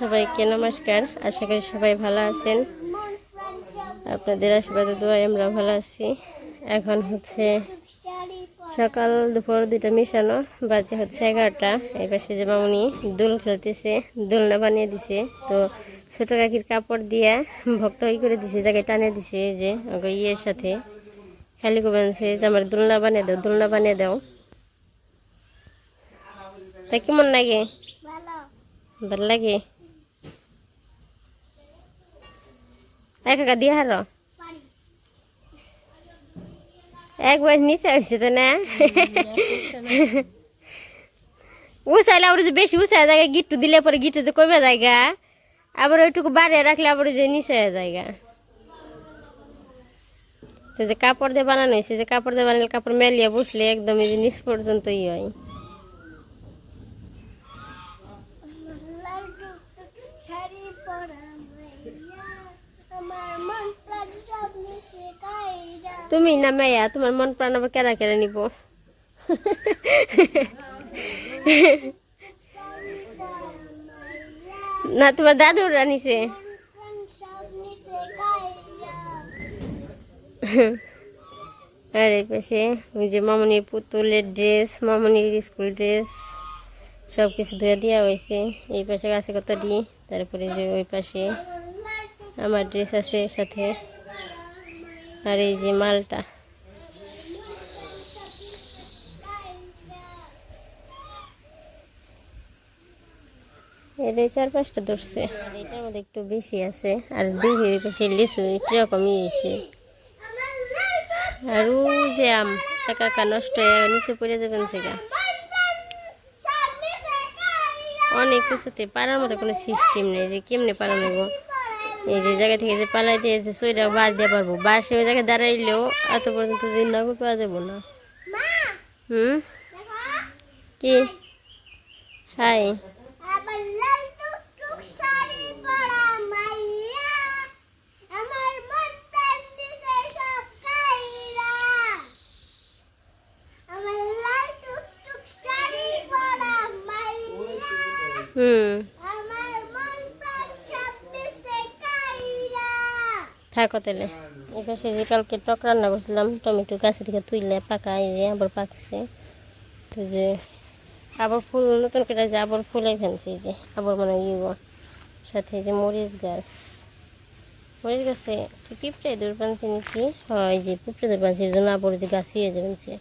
সবাইকে নমস্কার। আশা করি সবাই ভালো আছেন। আপনাদের আশীর্বাদে দোয়াই আমরা ভালো আছি। এখন হচ্ছে সকাল দুপুর দুইটা মিশানো বাজে হচ্ছে এগারোটা। এই পাশে যে মামুনি দোল খেলতেছে দোলনা বানিয়ে দিছে। তো ছোটো কাকির কাপড় দিয়ে ভক্ত ই করে দিছে জায়গায় টানে দিছে যে ইয়ের সাথে। খালি বানছে যে আমার দোলনা বানিয়ে দাও দোলনা বানিয়ে দাও। তা কেমন লাগে? ভালো লাগে? একা দিয়ে হার একবার নিচে হয়েছে তো না? উচাইলে আবার যে বেশি উচাই জায়গা, গিট্টু দিলে পরে গিট্টু যে কমে জায়গা। আবার ওইটুকু বাড়িয়ে রাখলে আবার যে নিচে জায়গা। তো যে কাপড় দিয়ে বানানো হয়েছে, যে কাপড় দিয়ে বানালে কাপড় মেলিয়ে বসলে একদম এই যে নিচ পর্যন্ত হয় শাড়ি পরা মাইয়া আমার মন প্রাণ সব মিশে কাইরা তুমি না মাইয়া, তোমার মন প্রাণ আবার কেরা কেরা নিব? না, তোমার দাদুর কাইরা আর এই পাশে, ওই যে মামনির পুতুলের ড্রেস মামনির স্কুল ড্রেস সব কিছু ধুয়ে দেওয়া হয়েছে। এই পাশে আছে কত ডি তারপরে যে ওই পাশে আমার ড্রেস আছে সাথে। আর এই যে মালটা। এটাই চার পাঁচটা ধরছে। আর এটার মধ্যে একটু বেশি আছে। আর দেখি ওই পাশে লিচু কিরকমই হয়েছে। আর যে আম একা নষ্ট হয়ে নিচে পড়ে যাবেন সেটা অনেক কিছুতে পারার মতো কোনো সিস্টেম নেই যে কেমনে পালানো নেব এই যে জায়গা থেকে যে পালাই দিয়েছে সইটা বাদ দিয়ে পারব। বাসে ওই জায়গায় দাঁড়াইলেও এত পর্যন্ত দিন না করে পাওয়া যাব না। হুম? কি? হাই আবার লাল টুকটুক শাড়ি পরা মাইয়া আমার মন প্রাণ দিতে সব কাইরা আমার লাল টুকটুক শাড়ি পরা মাইয়া হুম আমার মন প্রাণ সব দিতে কাইরা থাকো তাহলে। এই পাশে যে কালকে টক রান্না করছিলাম, টমেটো গাছে থেকে তুইলে পাকা এই যে আবার পাকছে। তো যে আবার ফুল, নতুন করে যে আবার ফুলে ফেলছে যে, আবার মানে ইব সাথে যে মরিচ গাছ। মরিচ গাছে কি পিঁপড়ে দূর পানছে নাকি? হয় যে পিঁপড়ে দূর পানছে এর জন্য আবার যে গাছ ইয়ে যাবেনছে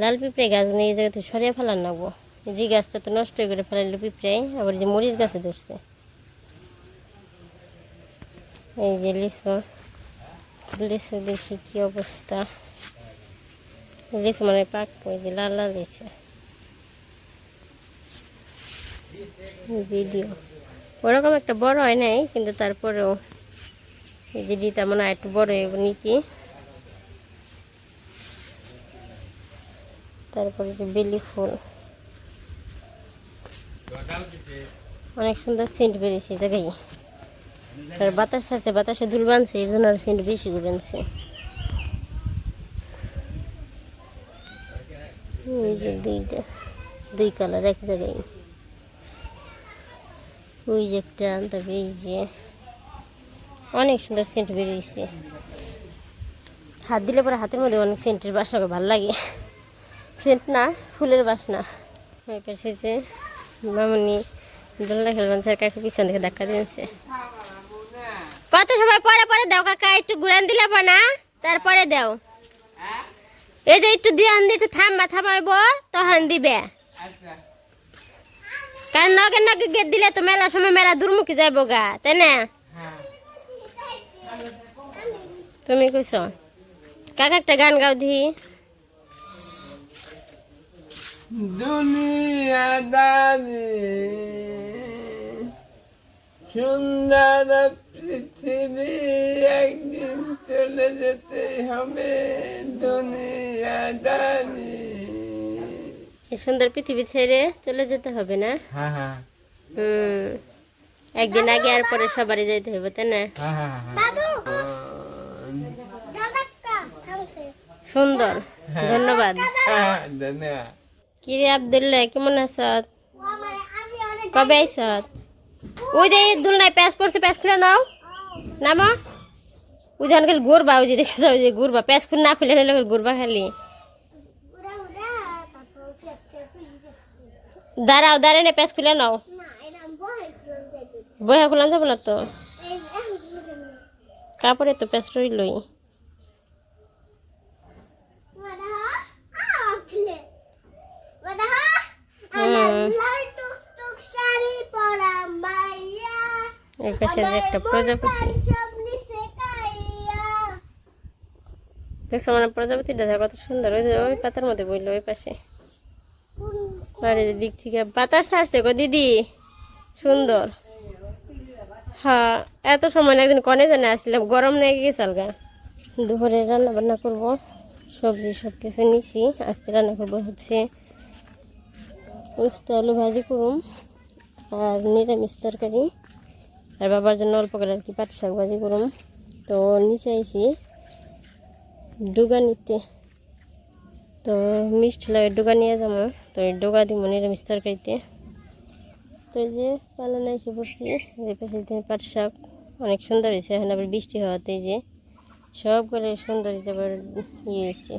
লাল পিঁপড়ে গাছ নিয়ে এই জায়গাতে সরিয়ে ফেলার নাগবো যে গাছটা তো নষ্ট করে ফেলাইলো পিঁপড়ে, আবার যে মরিচ গাছে ধরছে। এই যে লিচু লিচু দেখি কি অবস্থা। লিচু মানে পাক ওই যে লাল লাল লিচু ভিডিও। ওরকম একটা বড় হয় নাই, কিন্তু তারপরেও এই যে ডিটা মনে একটু বড় হইব নাকি। তারপরে যে বেলি ফুল। অনেক সুন্দর সেন্ট বেরিয়েছে জায়গায় আর বাতাস ছাড়ছে বাতাসে দুল বানছে, এর জন্য আর সেন্ট বেশি বানছে। দুইটা, দুই কালার এক জায়গায়। ওই যে একটা তারপরে এই যে। অনেক সুন্দর সেন্ট বেরিয়েছে হাত দিলে পরে হাতের মধ্যে অনেক সেন্টের বাসনা ভালো লাগে। সেন্ট না, ফুলের বাসনা ওই পাশে যে মামনি দোলনা খেলবেন স্যার কাকে পিছন থেকে ধাক্কা দিয়েছে সময় পরে পরে দাও কাকা একটু ঘুরান দিলে না? তারপরে দাও। এই যে একটু দিয়ে দিয়ে একটু থামবা থামাইব তখন দিবে। কারণ নগে নগে গেট দিলে তো মেলা সময় মেলা দূরমুখী যাইব গা তাই না? তুমি কইছ? কাকা একটা গান গাও দিহি। দুনিয়াদারি সুন্দর পৃথিবী একদিন চলে যেতে হবে দুনিয়াদারি এই সুন্দর পৃথিবী ছেড়ে চলে যেতে হবে না? হ্যাঁ হ্যাঁ। হুম। একদিন আগে আর পরে সবারই যাইতে হবে তাই না? হ্যাঁ হ্যাঁ সুন্দর। ধন্যবাদ। হ্যাঁ ধন্যবাদ। কি রে আবদুল্লাহ কেমন আছ ও আমার আমি অনেক কবে আইস ওই যে দুলনায় প্যাচ পড়ছে প্যাচ খুলে নাও। নামা? যখন খালি ঘুরবা, ওই যে দেখে যাও যে ঘুরবা। প্যাঁচ খুন না খুলে হলে ঘুরবা খালি। দাঁড়াও, দাঁড়ায় না প্যাঁচ খুলে নাও। বইয়া খুলান যাব না তো। কাপড়ে তো প্যাঁচ রইলই মাদা আখলে মাদা হুম। লাল টুক টুক শাড়ি পরা মাইয়া এই পাশে যে একটা প্রজাপতি। দেখছ মানে প্রজাপতিটা দেখো কত সুন্দর। ওই ওই পাতার মধ্যে বইলো ওই পাশে। এই দিক থেকে বাতাস ছাড়ছে গো দিদি। সুন্দর। হ্যাঁ এত সময় একদিন কনে জানে আসলাম গরম নেই গেছে আলগা? দুপুরে রান্না বান্না করব সবজি সব কিছু নিছি আজকে রান্না করব হচ্ছে উস্তে আলু ভাজি করুম আর নিরামিষ তরকারি। আর বাবার জন্য অল্প করে আর কি পাট শাক ভাজি করুম। তো নিচে আইছি। ডুগা নিতে। তো মিষ্টি লাগে ডুগা নিয়ে যাব তো এই ডুগা দিব নিরামিষ তরকারিতে। তো এই যে পালনে এসে পড়ছি যে পাশে পাট শাক অনেক সুন্দর হয়েছে এখন আবার বৃষ্টি হওয়াতে যে সব করে সুন্দর হয়েছে আবার ইয়ে হয়েছে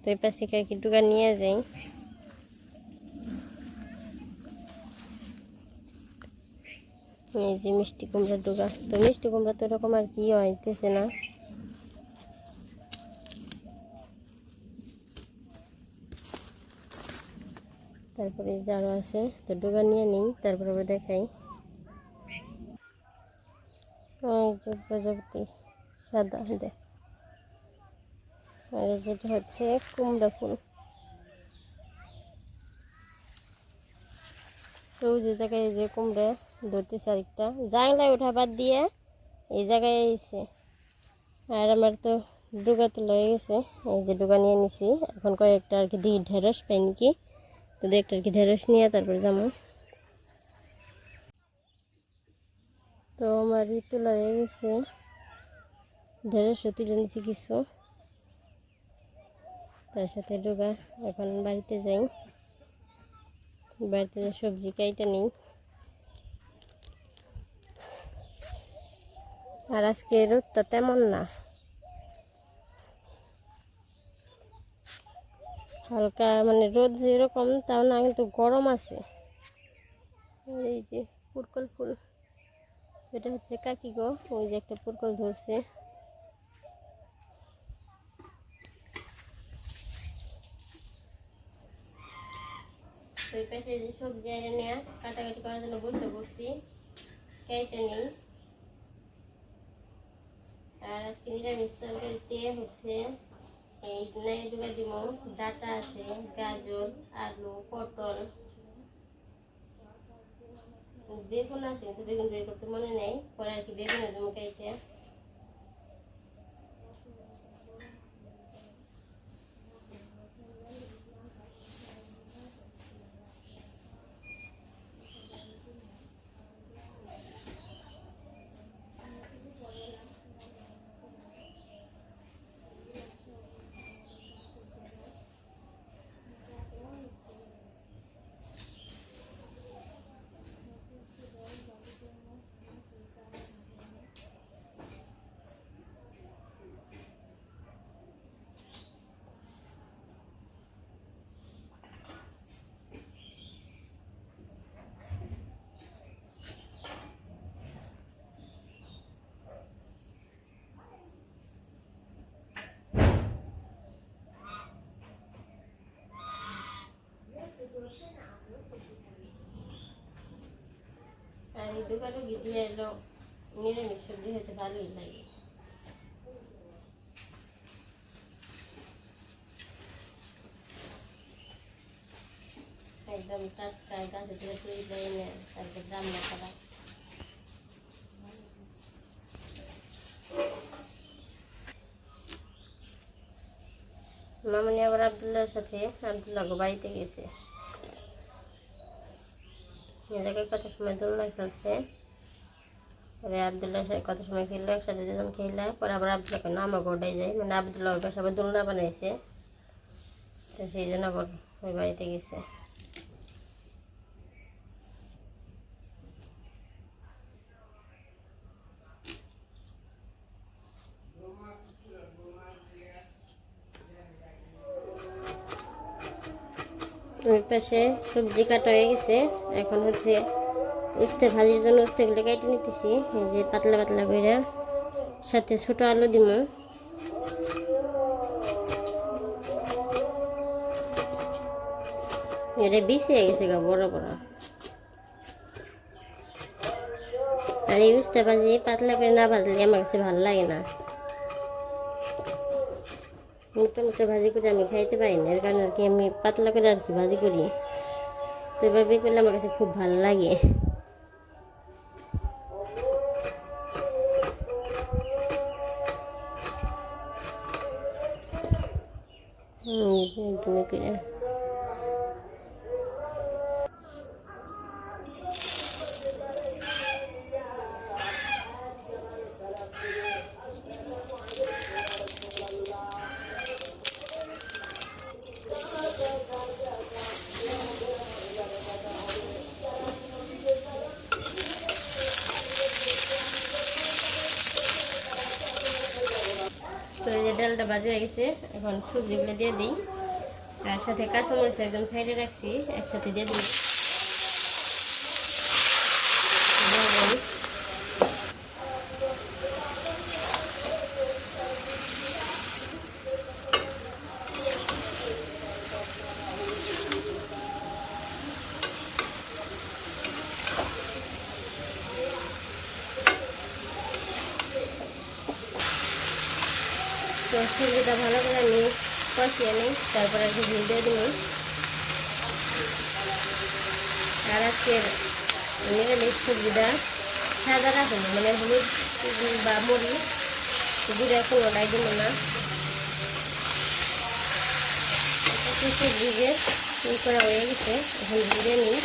তো এই পাশে কি ডুগা নিয়ে যাই। এই যে মিষ্টি কুমড়া ডুগা। তো মিষ্টি কুমড়া তো এরকম আর কি হইতেছে না। তারপরে যারও আছে, তো ডোগা নিয়ে নিই, তারপরে আবার দেখাই। যে প্রজাপতি, সাদা, দেখ। আর যেটা হচ্ছে কুমড়া ফুল। ওই জায়গায় যে কুমড়া। ধরতেছে আরেকটা। জাংলায় ওঠা বাদ দিয়ে এই জায়গায় এসে আর আমার তো ডুগা তো লয়ে গেছে। এই যে ডুগা নিয়ে নিছি। এখন কয়েকটা আর কি দিই ঢেঁড়স পাই নাকি? তো একটা আর কি ঢেঁড়স নিয়ে তারপরে যাব। তো আমার তোলা হয়ে গেছে। ঢেঁড়সও তুলে নিছি কিছু। তার সাথে ডুগা এখন বাড়িতে যাই। বাড়িতে সবজি কাইটা নেই। আর আজকে রোদটা তেমন না। হালকা মানে রোদ যেরকম, তাও না, কিন্তু গরম আছে। এই যে পুরকল ফুল, এটা হচ্ছে কাকি গো, ওই যে একটা পুরকল ধরছে। এই পাশে যে কাটাকাটি করার জন্য বসে বসছি, কেটে নেই। আর নিরামিষ তরকারিতে হচ্ছে, এই নাই যোগা দিব। ডাটা আছে, গাজর, আলু, পটল। বেগুন আছে, কিন্তু বেগুন বের করতে মনে নেই, পরে আর কি বেগুনের জন্য কেটে দোকানে দিয়ে এলো নিরামিষ সবজি হতে ভালোই লাগে একদম টাটকা গাছে থেকে তৈরি করে এনে তারপর রান্না করা মামনি আবার আবদুল্লার সাথে আবদুল্লাহ বাড়িতে গেছে। জায়গায় কত সময় দোলনা খেলছে? পরে আবদুল্লাহ সাহেব কত সময় খেললো? একসাথে দুজন খেললে, পরে আবার আবদুল্লাহকে নামও গোটাই যায়। মানে আবদুল্লাহ পাশে দোলনা বানাইছে। তো সেই জন্য আবার ওই বাড়িতে গেছে ওই পাশে সবজি কাটা হয়ে গেছে। এখন হচ্ছে উস্তে ভাজির জন্য উস্তেগুলো কেটে নিতেছি। এই যে পাতলা পাতলা করে সাথে ছোট আলু দিব এটা বেশি হয়ে গেছে গা, বড় বড়। আর এই উস্তে ভাজি পাতলা করে না ভাজলে আমার কাছে ভালো লাগে না। মোটা মোটা ভাজি করে আমি খাইতে পারি না, এর কারণে আর কি আমি পাতলা করে আর কি ভাজি করি। তো এভাবে করলে আমার কাছে খুব ভালো লাগে। করে। ডালটা বাজে গেছে, এখন সবজিগুলো দিয়ে দিই। তার সাথে কাঁচামরিচ একদম সাইডে রাখছি, একসাথে দিয়ে দিই লবণ। তো সবজিটা ভালো করে আমি কষিয়ে নিই, তারপরে ঝুল দিয়ে দিব। আর আজকের নিরামিষ সবজিটা সাদা রাখুন মানে হলুদ বা মরিচ গুঁড়া কোনোটাই দিব না। যে ই করা হয়ে গেছে, এখন ঘুরে নিই।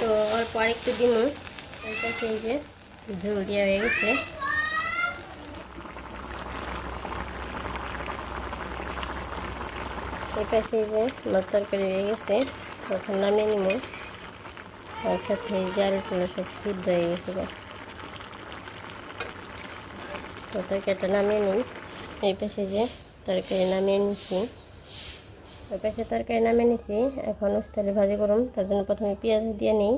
তো অল্প আরেকটু দিব এটা সেই যে ঝোল দেওয়া হয়ে গেছে। এটা সেই যে মাছ তরকারি হয়ে গেছে। তখন নামিয়ে নিব তার সাথে জালগুলো সব সিদ্ধ হয়ে গেছে তরকারিটা নামিয়ে নিই। এই পাশে যে তরকারি নামিয়ে নিচ্ছি ওই তরকারি নামিয়ে নিছি। এখন উস্তালে ভাজি করুন তার জন্য প্রথমে পেঁয়াজ দিয়ে নিই।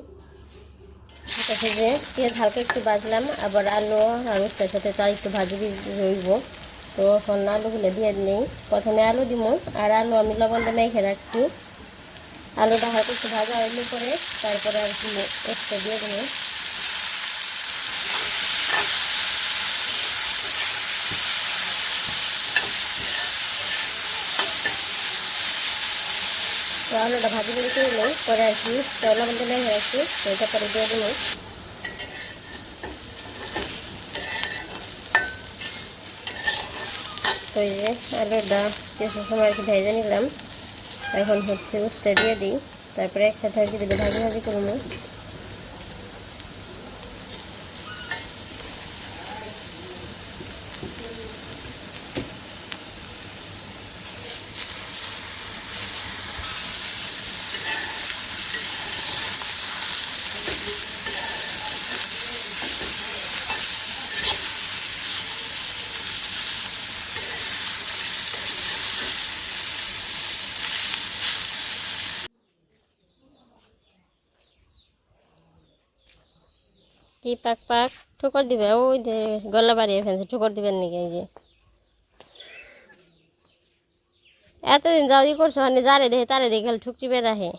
তারপরে যে পেঁয়াজ হালকা একটু ভাজলাম আবার আলু আর উস্তার সাথে তার একটু ভাজি রইব। তো এখন আলু আলুগুলো দিয়ে নিই। প্রথমে আলু দিব আর আলু আমি লবণ দিয়ে মেখে রাখছি। আলুটা হালকা একটু ভাজা হইলে পরে তারপরে আর কি উস্তা দিয়ে দেবো আলুটা ভাজি করে তুললো পরে আর কি লবণ রাখছি তো এটা পরে দিয়ে দেবো। তো এই যে আলুটা কিছু সময় আর কি ভেজে নিলাম, এখন হচ্ছে উস্তা দিয়ে দিই, তারপরে একসাথে আর কি ভাজি ভাজি করব। কি পাক পাক? ঠুকর দিবে? ওই যে গলা বাড়িয়ে ফেলছে, ঠুকর দিবেন নাকি এই যে? এতদিন যাও ই করছ মানে যারে দেখে তারে দেখে খালি ঠুকটি বেড়াহে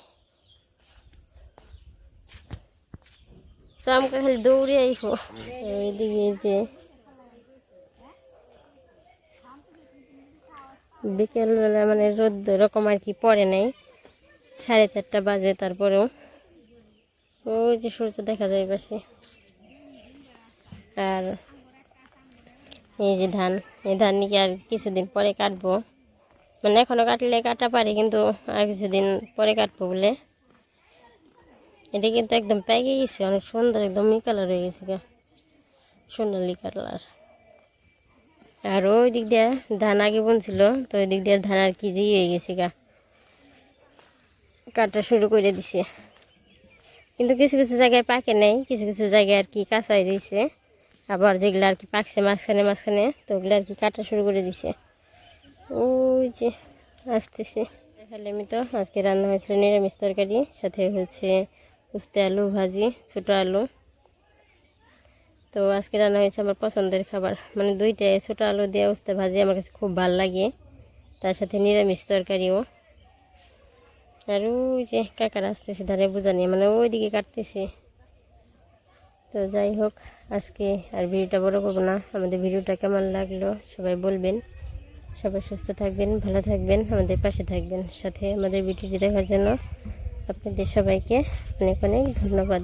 চমকে খালি দৌড়ে আইফো ওইদিকে যে বিকেলবেলা মানে রোদ এরকম আর কি পড়ে নাই। সাড়ে চারটা বাজে তারপরেও। ওই যে সূর্য দেখা যায় পাশে। আর এই যে ধান, এই ধান নাকি আর কিছুদিন পরে কাটবো? মানে এখনও কাটলে কাটা পারি, কিন্তু আর কিছুদিন পরে কাটবো বলে। এটা কিন্তু একদম পেকে গেছে, অনেক সুন্দর, একদম ই কালার হয়ে গেছে গা, সোনালি কালার আর ওই দিক দিয়ে ধান আগে বুনছিল, তো ওই দিক দিয়ে ধান আর কি যে হয়ে গেছে গা, কাটা শুরু করে দিছে। কিন্তু কিছু কিছু জায়গায় পাকে নেই, কিছু কিছু জায়গায় আর কি কাঁচাই রয়েছে। আবার যেগুলো আর কি পাকছে মাঝখানে মাঝখানে, তো ওগুলো আর কি কাটা শুরু করে দিছে। ওই যে আসতেছে। দেখালে আমি তো আজকে রান্না হয়েছিল নিরামিষ তরকারি, সাথে হচ্ছে উস্তে আলু ভাজি, ছোটো আলু। তো আজকে রান্না হয়েছে আমার পছন্দের খাবার। মানে দুইটাই ছোটো আলু দিয়ে উস্তে ভাজি আমার কাছে খুব ভালো লাগে। তার সাথে নিরামিষ তরকারিও। আর ওই যে কাকার আসতেছে, ধারে বোঝা নিয়ে মানে ওইদিকে কাটতেছে। তো যাই হোক, আজকে আর ভিডিওটা বড় করব না। আমাদের ভিডিওটা কেমন লাগল সবাই বলবেন। সবাই সুস্থ থাকবেন, ভালো থাকবেন, আমাদের পাশে থাকবেন। সাথে আমাদের ভিডিওটি দেখার জন্য আপনাদের সবাইকে অনেক অনেক ধন্যবাদ।